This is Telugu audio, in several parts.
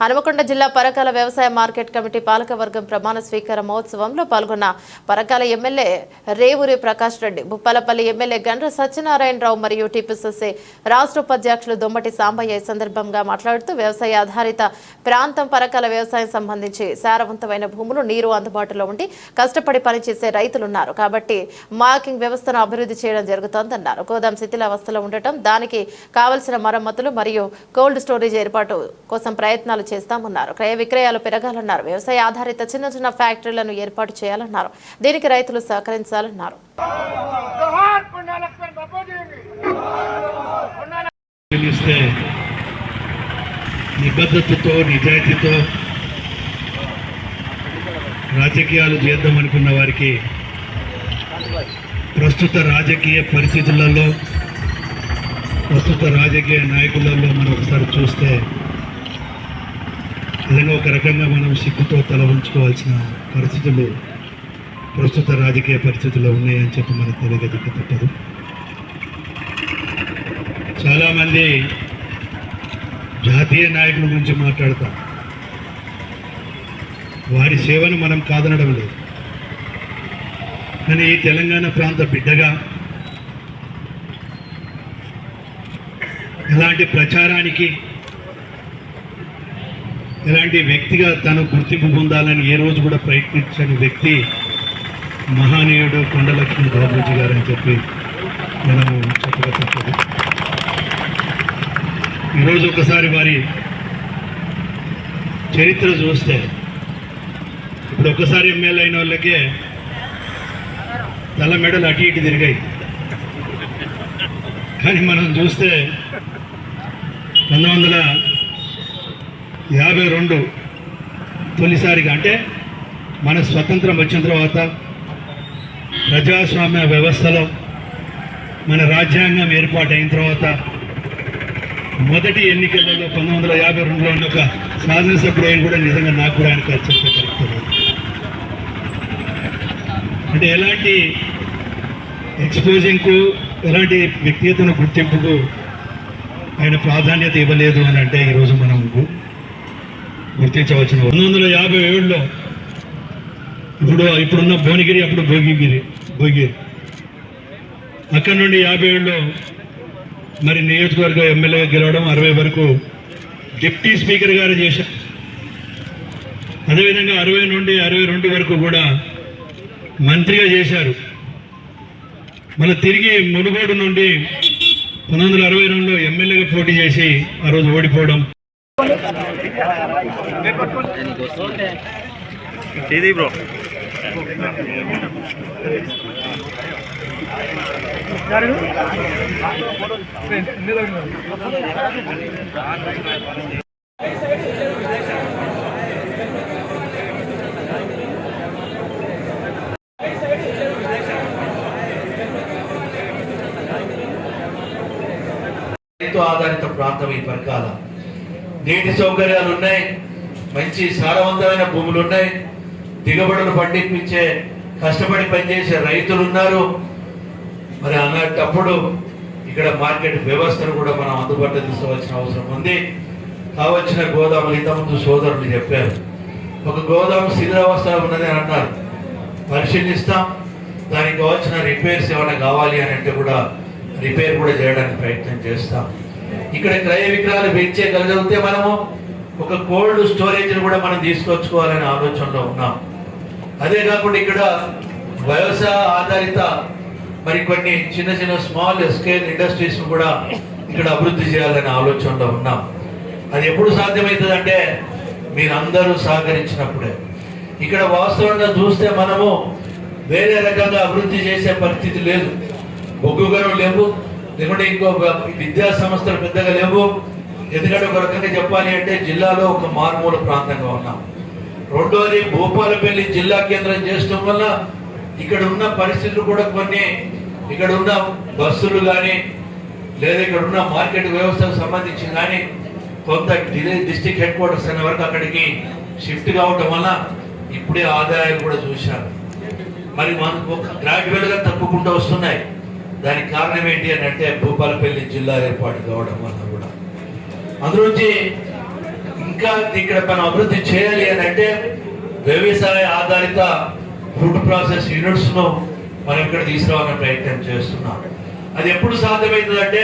హనుమకొండ జిల్లా పరకాల వ్యవసాయ మార్కెట్ కమిటీ పాలకవర్గం ప్రమాణ స్వీకార మహోత్సవంలో పాల్గొన్న పరకాల ఎమ్మెల్యే రేవూరి ప్రకాష్ రెడ్డి భూపాలపల్లి ఎమ్మెల్యే గండ్ర సత్యనారాయణరావు మరియు టీపీసీసీ రాష్ట్ర ఉపాధ్యక్షులు దొమ్మటి సాంబయ్య ఈ సందర్భంగా మాట్లాడుతూ వ్యవసాయ ఆధారిత ప్రాంతం పరకాల వ్యవసాయం సంబంధించి సారవంతమైన భూములు నీరు అందుబాటులో ఉండి కష్టపడి పనిచేసే రైతులున్నారు. కాబట్టి మార్కింగ్ వ్యవస్థను అభివృద్ధి చేయడం జరుగుతోందన్నారు. గోదాం శిథిలావస్థలో ఉండటం దానికి కావలసిన మరమ్మతులు మరియు కోల్డ్ స్టోరేజ్ ఏర్పాటు కోసం ప్రయత్నాలు చేస్తామన్నారు. క్రయ విక్రయాలు పెరగాలన్నారు. వ్యవసాయ ఆధారిత చిన్న చిన్న ఫ్యాక్టరీలను ఏర్పాటు చేయాలన్నారు. దీనికి రైతులు సహకరించాలన్నారు. నిబద్ధతతో నిజాయితీతో రాజకీయాలు చేద్దాం అనుకున్న వారికి ప్రస్తుత రాజకీయ పరిస్థితులలో ప్రస్తుత రాజకీయ నాయకులలో మనం ఒకసారి చూస్తే నిజంగా ఒక రకంగా మనం సిగ్గుతో తల ఉంచుకోవాల్సిన పరిస్థితులు ప్రస్తుత రాజకీయ పరిస్థితుల్లో ఉన్నాయని చెప్పి మనకు తెలియక తప్పదు. చాలామంది జాతీయ నాయకుల గురించి మాట్లాడతాం వారి సేవను మనం కాదనడం లేదు. కానీ ఈ తెలంగాణ ప్రాంత బిడ్డగా ఎలాంటి ప్రచారానికి ఎలాంటి వ్యక్తిగా తను గుర్తింపు పొందాలని ఏ రోజు కూడా ప్రయత్నించని వ్యక్తి మహానీయుడు కొండలక్ష్మి బాబూజీ గారు అని చెప్పి మనము చెప్పక తప్పదు ఈరోజు ఒకసారి వారి చరిత్ర చూస్తే ఇప్పుడు ఒకసారి ఎమ్మెల్యే అయిన వాళ్ళకే తల మెడలు అటు ఇటు తిరిగాయి. కానీ మనం చూస్తే పంతొమ్మిది వందల యాభై రెండు తొలిసారిగా అంటే మన స్వతంత్రం వచ్చిన తర్వాత ప్రజాస్వామ్య వ్యవస్థలో మన రాజ్యాంగం ఏర్పాటైన తర్వాత మొదటి ఎన్నికలలో పంతొమ్మిది వందల యాభై రెండులో ఉన్న ఒక శాసనసభ్యుడు కూడా నిజంగా నాకు కూడా ఆయన అది అంటే ఎలాంటి ఎక్స్పోజింగ్కు ఎలాంటి వ్యక్తిగతను గుర్తింపుకు ఆయన ప్రాధాన్యత ఇవ్వలేదు అని అంటే ఈరోజు మనం గుర్తించవలసిన పంతొమ్మిది వందల యాభై ఏడులో ఇప్పుడు ఇప్పుడున్న భువనగిరి అప్పుడు భోగిగిరి భోగిగిరి అక్కడ నుండి యాభై ఏడులో మరి నియోజకవర్గ ఎమ్మెల్యే గెలవడం అరవై వరకు డిప్టీ స్పీకర్ గారు చేశారు అదేవిధంగా అరవై నుండి అరవై రెండు వరకు కూడా మంత్రిగా చేశారు. మన తిరిగి మునుగోడు నుండి పంతొమ్మిది వందల అరవై రెండులో ఎమ్మెల్యేగా పోటీ చేసి ఆ రోజు ఓడిపోవడం ఇది బ్రో ఆధారిత ప్రాంతం ఈ పరికాలం నీటి సౌకర్యాలు ఉన్నాయి మంచి సారవంతమైన భూములు ఉన్నాయి దిగుబడులు పండించే కష్టపడి పనిచేసే రైతులు ఉన్నారు మరి అలాంటప్పుడు ఇక్కడ మార్కెట్ వ్యవస్థను కూడా మనం అందుబాటులో తీసుకోవాల్సిన అవసరం ఉంది. కావచ్చిన గోదాములు ఇంతకుముందు సోదరులు చెప్పారు. ఒక గోదాము శిథిలావస్థలో ఉన్నది అని అన్నారు. పరిశీలిస్తాం. దానికి కావాల్సిన రిపేర్స్ ఏమైనా కావాలి అని అంటే కూడా రిపేర్ కూడా చేయడానికి ప్రయత్నం చేస్తాం. ఇక్కడ క్రయ విక్రయాలు పెంచేయగలిగితే మనము ఒక కోల్డ్ స్టోరేజ్ కూడా మనం తీసుకొచ్చుకోవాలనే ఆలోచనలో ఉన్నాం. అదే కాకుండా ఇక్కడ వ్యవసాయ ఆధారిత మరి కొన్ని చిన్న చిన్న స్మాల్ స్కేల్ ఇండస్ట్రీస్ కూడా ఇక్కడ అభివృద్ధి చేయాలనే ఆలోచనలో ఉన్నాం. అది ఎప్పుడు సాధ్యమవుతుంది అంటే మీరందరూ సహకరించినప్పుడే. ఇక్కడ వాస్తవంగా చూస్తే మనము వేరే రకంగా అభివృద్ధి చేసే పరిస్థితి లేదు. బొగ్గు గనులు లేవు. లేకుంటే ఇంకో విద్యా సంస్థలు పెద్దగా లేవు. ఎందుకంటే ఒక రకంగా చెప్పాలి అంటే జిల్లాలో ఒక మారుమూల ప్రాంతంగా ఉన్నాం. రెండోది భూపాలపల్లి జిల్లా కేంద్రం చేయడం వల్ల ఇక్కడ ఉన్న పరిస్థితులు కూడా కొన్ని ఇక్కడ ఉన్న బస్సులు కానీ లేదా ఇక్కడ ఉన్న మార్కెట్ వ్యవస్థకు సంబంధించి కానీ కొంత డిస్టిక్ హెడ్ క్వార్టర్స్ అనే వరకు అక్కడికి షిఫ్ట్ కావటం వల్ల ఇప్పుడే ఆదాయాలు కూడా చూశాను మరి మనకు గ్రాడ్యువల్గా తప్పుకుంటూ వస్తున్నాయి. దానికి కారణం ఏంటి అని అంటే భూపాలపల్లి జిల్లా ఏర్పాటు కావడం వల్ల కూడా. అందులోంచి ఇంకా ఇక్కడ మనం అభివృద్ధి చేయాలి అని అంటే వ్యవసాయ ఆధారిత ఫుడ్ ప్రాసెస్ యూనిట్స్ను మనం ఇక్కడ తీసుకురావాలని ప్రయత్నం చేస్తున్నాం. అది ఎప్పుడు సాధ్యమవుతుందంటే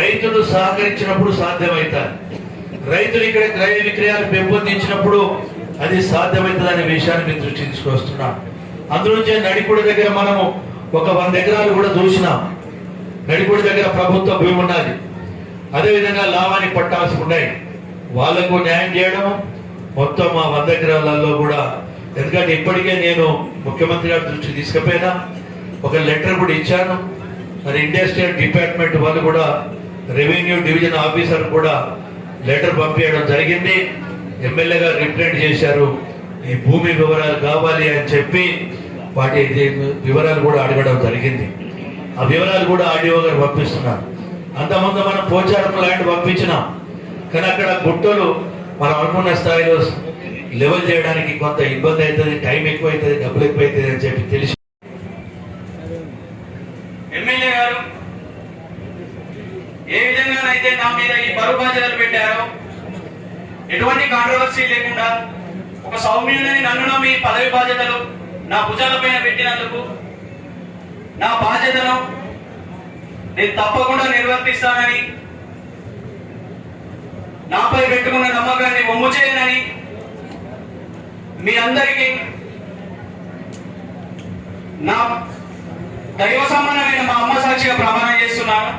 రైతులు సహకరించినప్పుడు సాధ్యమవుతారు రైతులు ఇక్కడ క్రయ విక్రయాలు పెంపొందించినప్పుడు అది సాధ్యమవుతుంది అనే విషయాన్ని మీరు దృష్టి తీసుకొస్తున్నాం. అందులోంచి నడికుడి దగ్గర మనము ఒక వంద ఎకరాలు కూడా చూసినాం నడిపూడి దగ్గర ప్రభుత్వ భూమి ఉన్నది. అదేవిధంగా లావాని పట్టాల్సి ఉన్నాయి. వాళ్ళకు న్యాయం చేయడం మొత్తం మా వంద ఎకరాలలో కూడా. ఎందుకంటే ఇప్పటికే నేను ముఖ్యమంత్రి గారి దృష్టి తీసుకుపోయినా. ఒక లెటర్ కూడా ఇచ్చాను. మరి ఇండస్ట్రియల్ డిపార్ట్మెంట్ వాళ్ళు కూడా రెవెన్యూ డివిజన్ ఆఫీసర్ కూడా లెటర్ పంపించడం జరిగింది. ఎమ్మెల్యేగా గారు రిప్రజెంట్ చేశారు. ఈ భూమి వివరాలు కావాలి అని చెప్పి వాటి వివరాలు కూడా అడగడం జరిగింది. ఆ వివరాలు కూడా ఆర్డీఓ గారు పంపిస్తున్నారు. అంతకుముందు మనం పోచారం ల్యాండ్ పంపించినాం. కానీ అక్కడ గుట్టలు మనం అనుకున్న స్థాయిలో లెవెల్ చేయడానికి కొంత ఇబ్బంది అవుతుంది టైం ఎక్కువ అవుతుంది డబ్బులు ఎక్కువ అవుతుంది అని చెప్పి తెలిసి ఎమ్మెల్యే గారు ఏ విధంగానైతే నా మీద ఈ బరువు బాధ్యతలు పెట్టారో ఎటువంటి కాంట్రవర్సీ లేకుండా ఒక సౌమ్యుడని నన్ను మీ పదవి బాధ్యతలు నా భుజాలపైన పెట్టినందుకు నా బాధ్యతను నేను తప్పకుండా నిర్వర్తిస్తానని నాపై పెట్టుకున్న నమ్మకాన్ని ఒమ్ము చేయనని మీ అందరికీ నా దైవ సమానమైన మా అమ్మ సాక్షిగా ప్రమాణం చేస్తున్నాను.